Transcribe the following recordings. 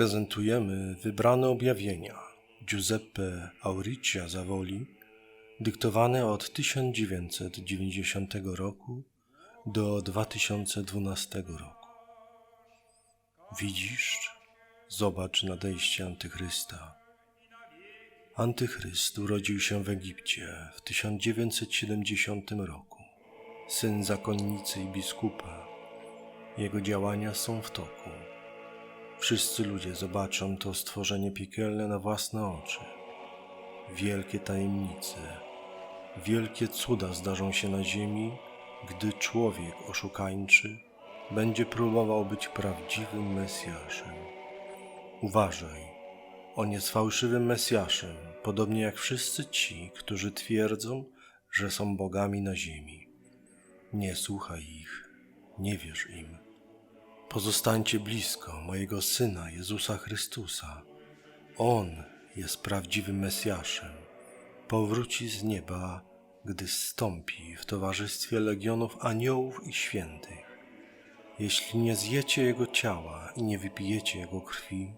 prezentujemy wybrane objawienia Giuseppe Auricia Zavoli, dyktowane od 1990 roku do 2012 roku. Widzisz? Zobacz nadejście Antychrysta. Antychryst urodził się w Egipcie w 1970 roku. Syn zakonnicy i biskupa. Jego działania są w toku. Wszyscy ludzie zobaczą to stworzenie piekielne na własne oczy. Wielkie tajemnice, wielkie cuda zdarzą się na ziemi, gdy człowiek oszukańczy będzie próbował być prawdziwym Mesjaszem. Uważaj, on jest fałszywym Mesjaszem, podobnie jak wszyscy ci, którzy twierdzą, że są bogami na ziemi. Nie słuchaj ich, nie wierz im. Pozostańcie blisko mojego Syna Jezusa Chrystusa. On jest prawdziwym Mesjaszem. Powróci z nieba, gdy zstąpi w towarzystwie legionów aniołów i świętych. Jeśli nie zjecie Jego ciała i nie wypijecie Jego krwi,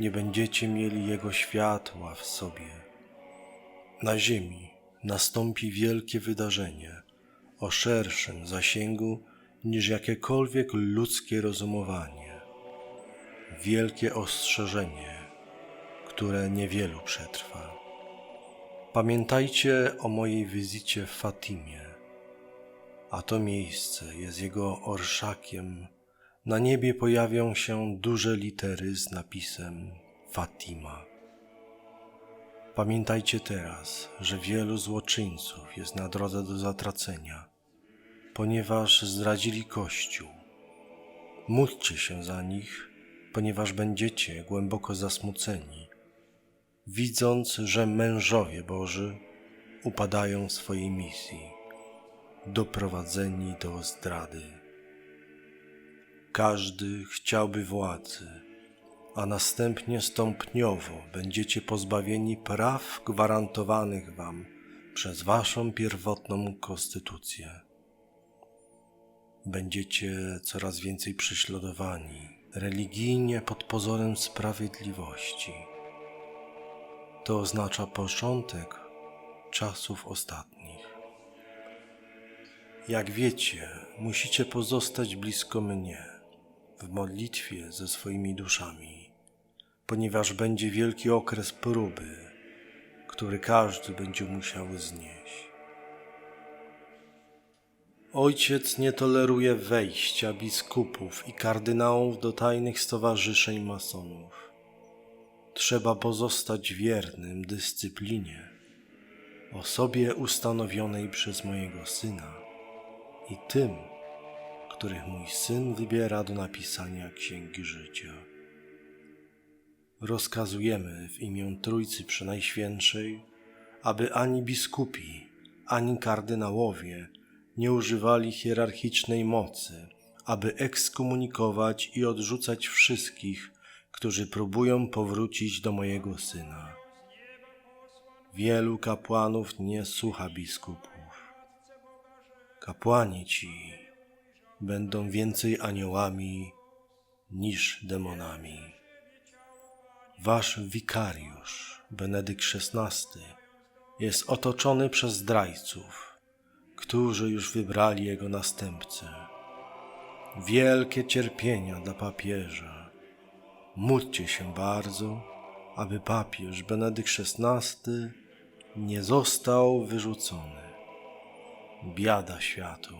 nie będziecie mieli Jego światła w sobie. Na ziemi nastąpi wielkie wydarzenie o szerszym zasięgu niż jakiekolwiek ludzkie rozumowanie. Wielkie ostrzeżenie, które niewielu przetrwa. Pamiętajcie o mojej wizycie w Fatimie, a to miejsce jest jego orszakiem. Na niebie pojawią się duże litery z napisem Fatima. Pamiętajcie teraz, że wielu złoczyńców jest na drodze do zatracenia, ponieważ zdradzili Kościół. Módlcie się za nich, ponieważ będziecie głęboko zasmuceni, widząc, że mężowie Boży upadają w swojej misji, doprowadzeni do zdrady. Każdy chciałby władzy, a następnie stopniowo będziecie pozbawieni praw gwarantowanych wam przez waszą pierwotną konstytucję. Będziecie coraz więcej prześladowani religijnie pod pozorem sprawiedliwości. To oznacza początek czasów ostatnich. Jak wiecie, musicie pozostać blisko mnie w modlitwie ze swoimi duszami, ponieważ będzie wielki okres próby, który każdy będzie musiał znieść. Ojciec nie toleruje wejścia biskupów i kardynałów do tajnych stowarzyszeń masonów. Trzeba pozostać wiernym dyscyplinie, osobie ustanowionej przez mojego syna i tym, których mój syn wybiera do napisania księgi życia. Rozkazujemy w imię Trójcy Przenajświętszej, aby ani biskupi, ani kardynałowie nie używali hierarchicznej mocy, aby ekskomunikować i odrzucać wszystkich, którzy próbują powrócić do mojego syna. Wielu kapłanów nie słucha biskupów. Kapłani ci będą więcej aniołami niż demonami. Wasz wikariusz, Benedykt XVI, jest otoczony przez zdrajców, którzy już wybrali jego następcę. Wielkie cierpienia dla papieża. Módlcie się bardzo, aby papież Benedykt XVI nie został wyrzucony. Biada światu.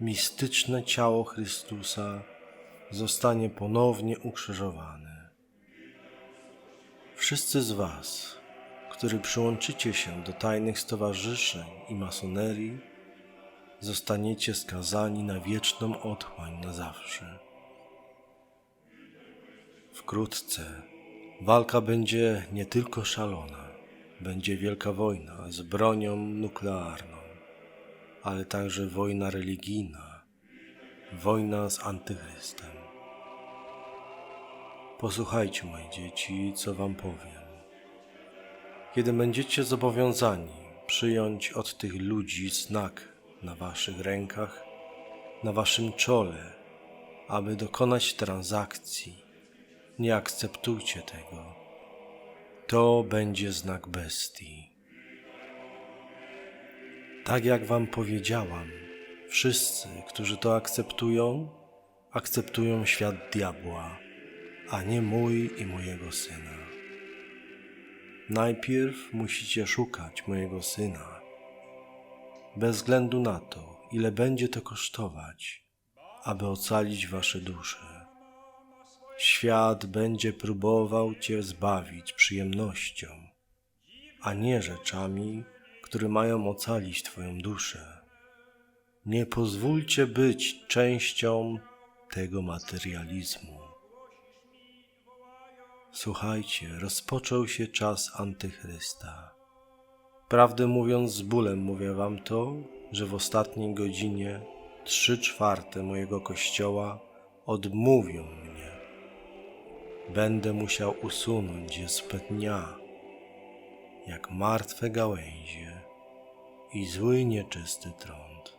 Mistyczne ciało Chrystusa zostanie ponownie ukrzyżowane. Wszyscy z Was, którzy przyłączycie się do tajnych stowarzyszeń i masonerii, zostaniecie skazani na wieczną otchłań na zawsze. Wkrótce walka będzie nie tylko szalona, będzie wielka wojna z bronią nuklearną, ale także wojna religijna, wojna z antychrystem. Posłuchajcie, moje dzieci, co wam powiem. Kiedy będziecie zobowiązani przyjąć od tych ludzi znak na waszych rękach, na waszym czole, aby dokonać transakcji, Nie akceptujcie tego. To będzie znak bestii. Tak jak wam powiedziałam, wszyscy, którzy to akceptują, akceptują świat diabła, a nie mój i mojego syna. Najpierw musicie szukać mojego syna. Bez względu na to, ile będzie to kosztować, aby ocalić wasze dusze. Świat będzie próbował cię zbawić przyjemnością, a nie rzeczami, które mają ocalić twoją duszę. Nie pozwólcie być częścią tego materializmu. Słuchajcie, rozpoczął się czas antychrysta. Prawdę mówiąc, z bólem mówię wam to, że w ostatniej godzinie trzy czwarte mojego kościoła odmówią mnie. Będę musiał usunąć je spod dnia, jak martwe gałęzie i zły nieczysty trąd.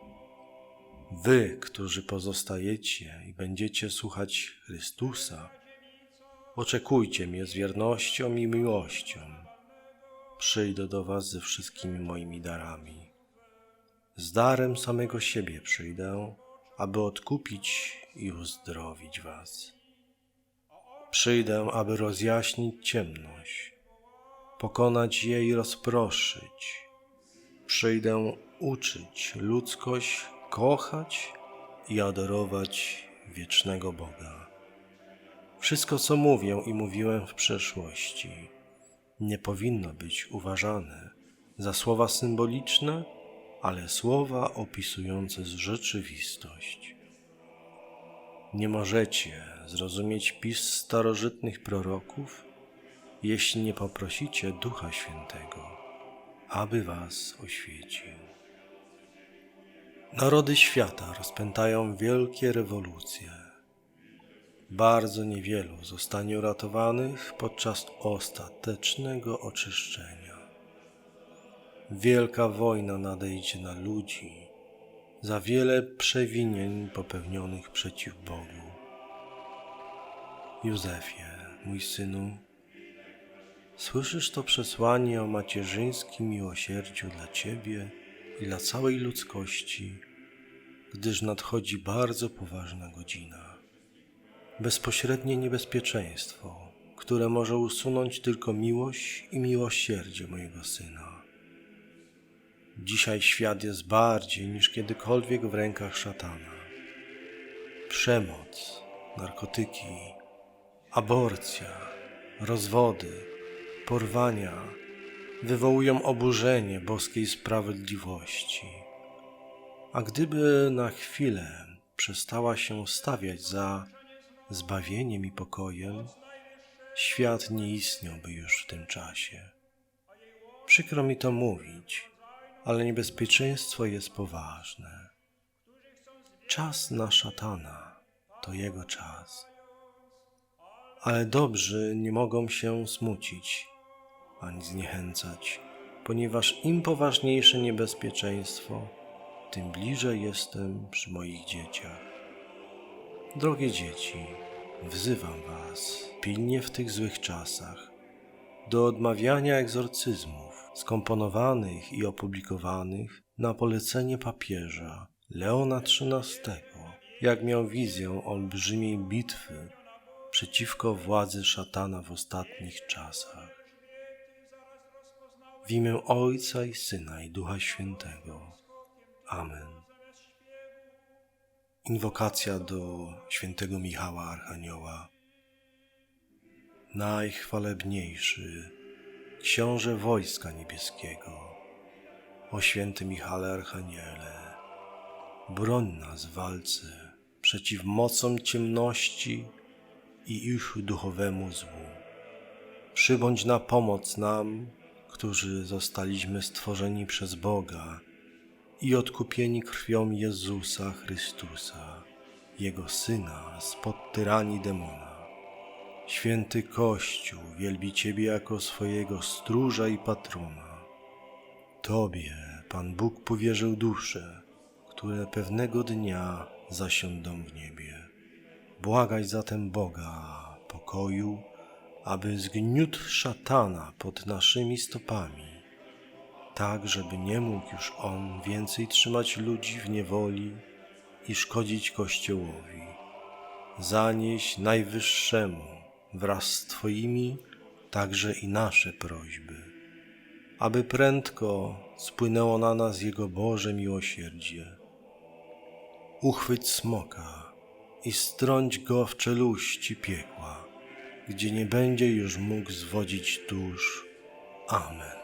Wy, którzy pozostajecie i będziecie słuchać Chrystusa, oczekujcie mnie z wiernością i miłością. Przyjdę do Was ze wszystkimi moimi darami. Z darem samego siebie przyjdę, aby odkupić i uzdrowić Was. Przyjdę, aby rozjaśnić ciemność, pokonać jej i rozproszyć. Przyjdę uczyć ludzkość kochać i adorować wiecznego Boga. Wszystko, co mówię i mówiłem w przeszłości, nie powinno być uważane za słowa symboliczne, ale słowa opisujące rzeczywistość. Nie możecie zrozumieć pism starożytnych proroków, jeśli nie poprosicie Ducha Świętego, aby was oświecił. Narody świata rozpętają wielkie rewolucje. Bardzo niewielu zostanie uratowanych podczas ostatecznego oczyszczenia. Wielka wojna nadejdzie na ludzi za wiele przewinień popełnionych przeciw Bogu. Józefie, mój synu, słyszysz to przesłanie o macierzyńskim miłosierdziu dla Ciebie i dla całej ludzkości, gdyż nadchodzi bardzo poważna godzina. Bezpośrednie niebezpieczeństwo, które może usunąć tylko miłość i miłosierdzie mojego syna. Dzisiaj świat jest bardziej niż kiedykolwiek w rękach szatana. Przemoc, narkotyki, aborcja, rozwody, porwania wywołują oburzenie boskiej sprawiedliwości. A gdyby na chwilę przestała się stawiać za zbawieniem i pokojem, świat nie istniałby już w tym czasie. Przykro mi to mówić, ale niebezpieczeństwo jest poważne. Czas na szatana to jego czas. Ale dobrzy nie mogą się smucić ani zniechęcać, ponieważ im poważniejsze niebezpieczeństwo, tym bliżej jestem przy moich dzieciach. Drogie dzieci, wzywam Was pilnie w tych złych czasach do odmawiania egzorcyzmów skomponowanych i opublikowanych na polecenie papieża Leona XIII, jak miał wizję olbrzymiej bitwy przeciwko władzy szatana w ostatnich czasach. W imię Ojca i Syna i Ducha Świętego. Amen. Inwokacja do świętego Michała Archanioła. Najchwalebniejszy książę wojska niebieskiego, o święty Michale Archaniele, broń nas w walce przeciw mocom ciemności i ich duchowemu złu. Przybądź na pomoc nam, którzy zostaliśmy stworzeni przez Boga i odkupieni krwią Jezusa Chrystusa, Jego Syna spod tyranii demona. Święty Kościół wielbi Ciebie jako swojego stróża i patrona. Tobie Pan Bóg powierzył dusze, które pewnego dnia zasiądą w niebie. Błagaj zatem Boga, pokoju, aby zgniótł szatana pod naszymi stopami, tak żeby nie mógł już on więcej trzymać ludzi w niewoli i szkodzić Kościołowi. Zanieś Najwyższemu wraz z Twoimi także i nasze prośby, aby prędko spłynęło na nas Jego Boże miłosierdzie. Uchwyć smoka i strąć go w czeluści piekła, gdzie nie będzie już mógł zwodzić dusz. Amen.